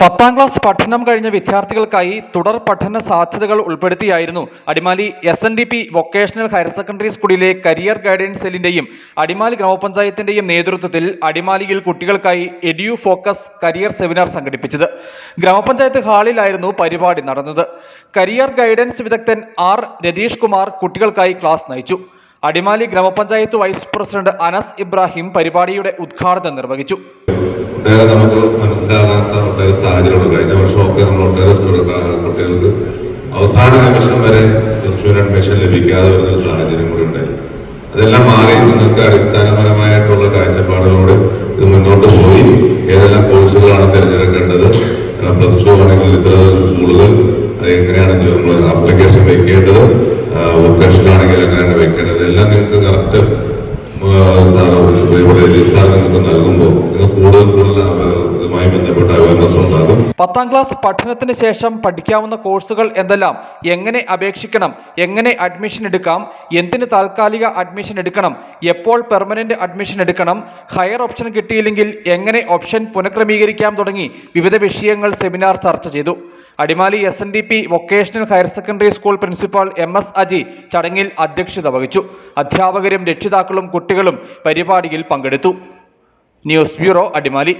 പത്താം ക്ലാസ് പഠനം കഴിഞ്ഞ വിദ്യാർത്ഥികൾക്കായി തുടർ പഠന സാധ്യതകൾ ഉൾപ്പെടുത്തിയായിരുന്നു Adimali S N D P vocational higher secondary സ്കൂളിലെ കരിയർ ഗൈഡൻസ് സെല്ലിന്റെയും അടിമാലി ഗ്രാമപഞ്ചായത്തിന്റെയും നേതൃത്വത്തിൽ അടിമാലിയിൽ കുട്ടികൾക്കായി എഡ്യു ഫോക്കസ് കരിയർ സെമിനാർ സംഘടിപ്പിച്ചത്. ഗ്രാമപഞ്ചായത്ത് ഹാളിലായിരുന്നു പരിപാടി നടന്നത്. കരിയർ ഗൈഡൻസ് വിദഗ്ധൻ ആർ രതീഷ് കുമാർ കുട്ടികൾക്കായി ക്ലാസ് നയിച്ചു. അടിമാലി ഗ്രാമപഞ്ചായത്ത് വൈസ് പ്രസിഡന്റ് അനസ് ഇബ്രാഹിം പരിപാടിയുടെ ഉദ്ഘാടനം നിർവഹിച്ചു. നമുക്ക് സാഹചര്യമുണ്ട് കഴിഞ്ഞ വർഷമൊക്കെ നമ്മൾ ഒട്ടേറെ കുട്ടികൾക്ക് അവസാന നിമിഷം വരെ പ്ലസ് ടു അഡ്മിഷൻ ലഭിക്കാതെ വരുന്ന ഒരു സാഹചര്യം കൂടി ഉണ്ടായി അതെല്ലാം മാറി നിങ്ങൾക്ക് അടിസ്ഥാനപരമായിട്ടുള്ള കാഴ്ചപ്പാടിലൂടെ ഇത് മുന്നോട്ട് പോയി ഏതെല്ലാം കോഴ്സുകളാണ് തിരഞ്ഞെടുക്കേണ്ടത് പ്ലസ് ടു ആണെങ്കിൽ ഇത്ര സ്കൂളുകൾ എങ്ങനെയാണ് നമ്മൾ ആപ്ലിക്കേഷൻ വെക്കേണ്ടത് വൊക്കേഷൻ ആണെങ്കിൽ എങ്ങനെയാണ് വെക്കേണ്ടത് എല്ലാം നിങ്ങൾക്ക് കറക്റ്റ് ഇവിടെ നിങ്ങൾക്ക് നൽകുമ്പോൾ നിങ്ങൾ കൂടുതൽ കൂടുതൽ പത്താം ക്ലാസ് പഠനത്തിന് ശേഷം പഠിക്കാവുന്ന കോഴ്സുകൾ എന്തെല്ലാം? എങ്ങനെ അപേക്ഷിക്കണം? എങ്ങനെ അഡ്മിഷൻ എടുക്കാം? എന്തിന് താൽക്കാലിക അഡ്മിഷൻ എടുക്കണം? എപ്പോൾ പെർമനന്റ് അഡ്മിഷൻ എടുക്കണം? ഹയർ ഓപ്ഷൻ കിട്ടിയില്ലെങ്കിൽ എങ്ങനെ ഓപ്ഷൻ പുനഃക്രമീകരിക്കാം തുടങ്ങി വിവിധ വിഷയങ്ങൾ സെമിനാർ ചർച്ച ചെയ്തു. Adimali S N D P vocational higher secondary school principal M S Aji ചടങ്ങിൽ അധ്യക്ഷത വഹിച്ചു. അധ്യാപകരും രക്ഷിതാക്കളും കുട്ടികളും പരിപാടിയിൽ പങ്കെടുത്തു. News bureau Adimali.